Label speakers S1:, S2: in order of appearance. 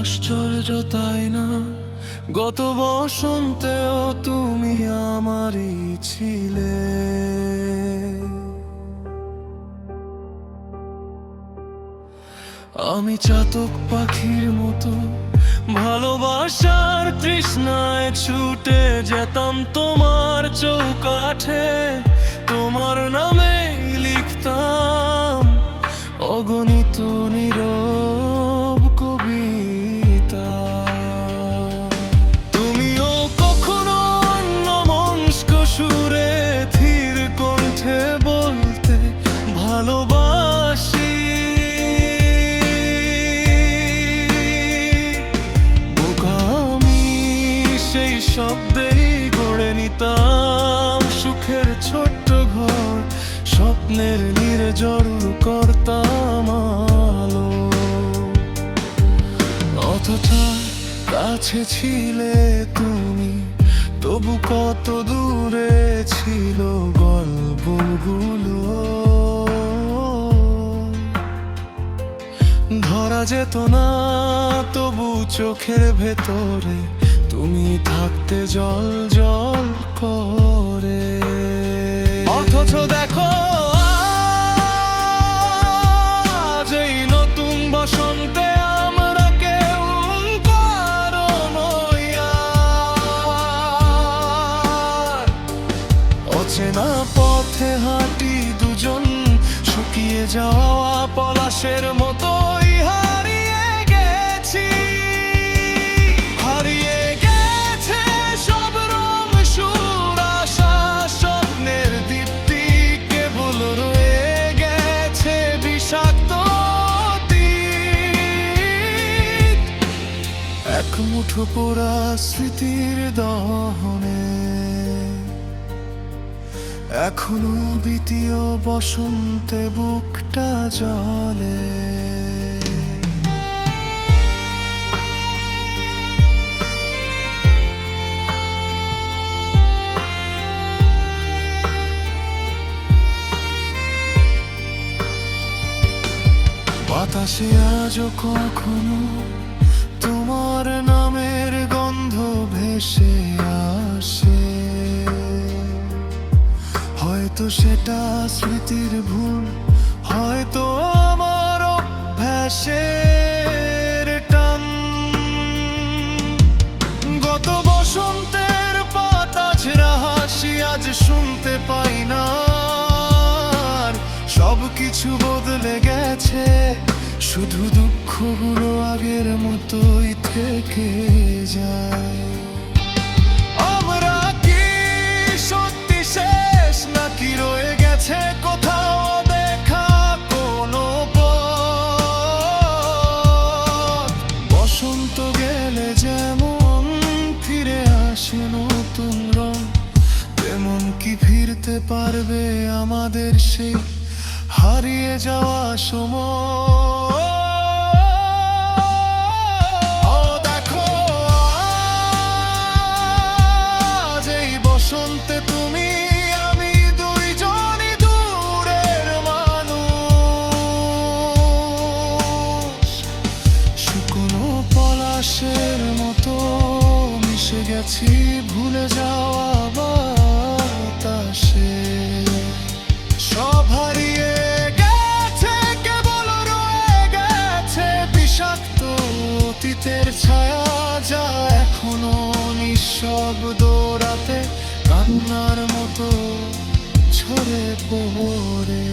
S1: আশ্চর্য তাই না? গত বসন্তেও তুমি আমারই ছিলে। আমি চাতক পাখির মতো ভালোবাসার তৃষ্ণায় ছুটে যেতাম তোমার চৌকাঠে, তোমার নামে লিখতাম, অগণিত নীরব শব্দেই গড়ে নিতাম সুখের ছোট্ট ঘর, স্বপ্নের নির্জর করতাম আলো। অথচ কাছে ছিলে তুমি, তবু কত দূরে ছিল গল্পগুলো। ধরা যেত না তবু চোখের ভেতরে তুমি থাকতে জল জল করে। অথচ দেখো নতুন কেউ অচেনা পথে হাঁটি দুজন, শুকিয়ে যাওয়া পলাশের মতোই মুঠো পোড়া স্মৃতির দহনে। এখনও দ্বিতীয় বসন্তে বুকটা জলে বাতাসে আজও কখনো তোমার ভেসে আসে। হয়তো সেটা স্মৃতির ভুল, হয়তো আমার অভ্যাসের টান। গত বসন্তের পাতা হাসি আজ শুনতে পাই না। সব কিছু বদলে গেছে, শুধু দুঃখগুলো আগের মতোই থেকে যায়। কোথাও দেখা কোনো বসন্ত গেলে যেমন ফিরে ফিরতে পারবে আমাদের সেই হারিয়ে যাওয়া সময়? পলাশের মতো মিশে গেছি, ভুলে যাওয়া বাতাসে সব হারিয়ে গেছে, কেবল রয়ে গেছে বিষাক্ত অতীতের ছায়া যা এখনও নিঃশব্দ রাতে কান্নার মতো ঝরে পড়ে